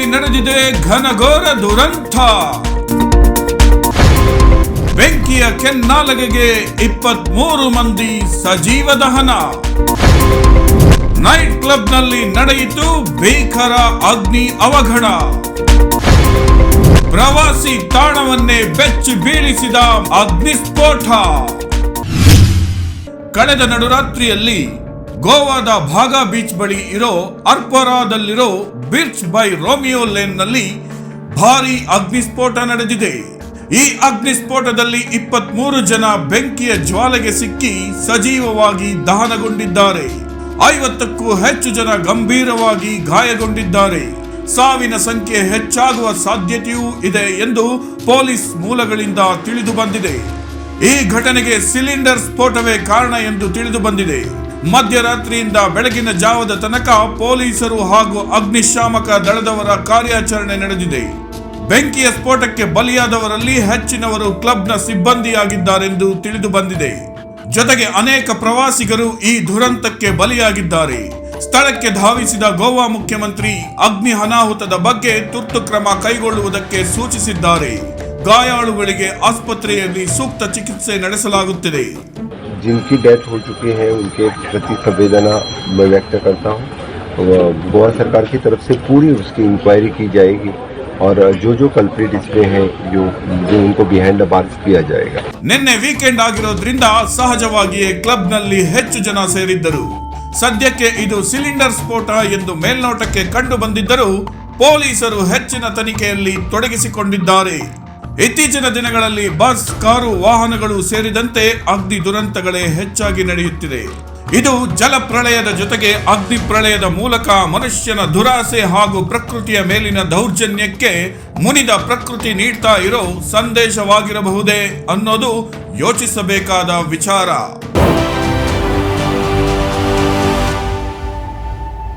ಕ್ಲಬ್ನಲ್ಲಿ ನಡೆದಿದೆ ಘನಘೋರ ದುರಂತ. ಬೆಂಕಿಯ ಕೆನ್ನಾಲಗೆಗೆ ಇಪ್ಪತ್ಮೂರು ಮಂದಿ ಸಜೀವ ದಹನ. ನೈಟ್ ಕ್ಲಬ್ನಲ್ಲಿ ನಡೆಯಿತು ಭೀಕರ ಅಗ್ನಿ ಅವಘಡ. ಪ್ರವಾಸಿ ತಾಣವನ್ನೇ ಬೆಚ್ಚಿ ಬೀಳಿಸಿದ ಅಗ್ನಿಸ್ಫೋಟ. ಕಳೆದ ನಡುರಾತ್ರಿಯಲ್ಲಿ ಗೋವಾದ ಭಾಗ ಬೀಚ್ ಬಳಿ ಇರೋ ಅರ್ಪರಾದಲ್ಲಿರೋ ಬಿರ್ಚ್ ಬೈ ರೋಮಿಯೋ ಲೇನ್ನಲ್ಲಿ ಭಾರಿ ಅಗ್ನಿಸ್ಫೋಟ ನಡೆದಿದೆ. ಈ ಅಗ್ನಿಸ್ಫೋಟದಲ್ಲಿ ಇಪ್ಪತ್ಮೂರು ಜನ ಬೆಂಕಿಯ ಜ್ವಾಲೆಗೆ ಸಿಕ್ಕಿ ಸಜೀವವಾಗಿ ದಹನಗೊಂಡಿದ್ದಾರೆ. ಐವತ್ತಕ್ಕೂ ಹೆಚ್ಚು ಜನ ಗಂಭೀರವಾಗಿ ಗಾಯಗೊಂಡಿದ್ದಾರೆ. ಸಾವಿನ ಸಂಖ್ಯೆ ಹೆಚ್ಚಾಗುವ ಸಾಧ್ಯತೆಯೂ ಇದೆ ಎಂದು ಪೊಲೀಸ್ ಮೂಲಗಳಿಂದ ತಿಳಿದು ಬಂದಿದೆ ಈ ಘಟನೆಗೆ ಸಿಲಿಂಡರ್ ಸ್ಫೋಟವೇ ಕಾರಣ ಎಂದು ತಿಳಿದು ಬಂದಿದೆ ಮಧ್ಯರಾತ್ರಿಯಿಂದ ಬೆಳಗಿನ ಜಾವದ ತನಕ ಪೊಲೀಸರು ಹಾಗೂ ಅಗ್ನಿಶಾಮಕ ದಳದವರ ಕಾರ್ಯಾಚರಣೆ ನಡೆದಿದೆ. ಬೆಂಕಿಯ ಸ್ಫೋಟಕ್ಕೆ ಬಲಿಯಾದವರಲ್ಲಿ ಹೆಚ್ಚಿನವರು ಕ್ಲಬ್ನ ಸಿಬ್ಬಂದಿಯಾಗಿದ್ದಾರೆಂದು ತಿಳಿದು ಬಂದಿದೆ ಜೊತೆಗೆ ಅನೇಕ ಪ್ರವಾಸಿಗರು ಈ ದುರಂತಕ್ಕೆ ಬಲಿಯಾಗಿದ್ದಾರೆ. ಸ್ಥಳಕ್ಕೆ ಧಾವಿಸಿದ ಗೋವಾ ಮುಖ್ಯಮಂತ್ರಿ ಅಗ್ನಿ ಅನಾಹುತದ ಬಗ್ಗೆ ತುರ್ತು ಕ್ರಮ ಕೈಗೊಳ್ಳುವುದಕ್ಕೆ ಸೂಚಿಸಿದ್ದಾರೆ. ಗಾಯಾಳುಗಳಿಗೆ ಆಸ್ಪತ್ರೆಯಲ್ಲಿ ಸೂಕ್ತ ಚಿಕಿತ್ಸೆ ನಡೆಸಲಾಗುತ್ತಿದೆ. जिनकी डेथ हो चुकी है उनके प्रति संवेदना मैं व्यक्त करता हूँ और गोवा सरकार की तरफ से पूरी उसकी इंक्वायरी की जाएगी और जो जो कल्प्रिट इसमें हैं जो जो उनको बिहाइंड द बार्स किया जाएगा ನಿನ್ನೆ ವೀಕೆಂಡ್ ಆಗಿರೋದ್ರಿಂದ ಸಹಜವಾಗಿಯೇ ಕ್ಲಬ್ನಲ್ಲಿ ಹೆಚ್ಚು ಜನ ಸೇರಿದ್ದರು ಸದ್ಯಕ್ಕೆ ಇದು ಸಿಲಿಂಡರ್ ಸ್ಫೋಟ ಎಂದು ಮೇಲ್ನೋಟಕ್ಕೆ ಕಂಡು ಬಂದಿದ್ದರೂ ಪೊಲೀಸರು ಹೆಚ್ಚಿನ ತನಿಖೆಯಲ್ಲಿ ತೊಡಗಿಸಿಕೊಂಡಿದ್ದಾರೆ ಇತ್ತೀಚಿನ ದಿನಗಳಲ್ಲಿ ಬಸ್, ಕಾರು, ವಾಹನಗಳು ಸೇರಿದಂತೆ ಅಗ್ನಿ ದುರಂತಗಳೇ ಹೆಚ್ಚಾಗಿ ನಡೆಯುತ್ತಿದೆ. ಇದು ಜಲಪ್ರಳಯದ ಜೊತೆಗೆ ಅಗ್ನಿ ಪ್ರಳಯದ ಮೂಲಕ ಮನುಷ್ಯನ ದುರಾಸೆ ಹಾಗೂ ಪ್ರಕೃತಿಯ ಮೇಲಿನ ದೌರ್ಜನ್ಯಕ್ಕೆ ಮುನಿದ ಪ್ರಕೃತಿ ನೀಡ್ತಾ ಇರೋ ಸಂದೇಶವಾಗಿರಬಹುದೇ ಅನ್ನೋದು ಯೋಚಿಸಬೇಕಾದ ವಿಚಾರ.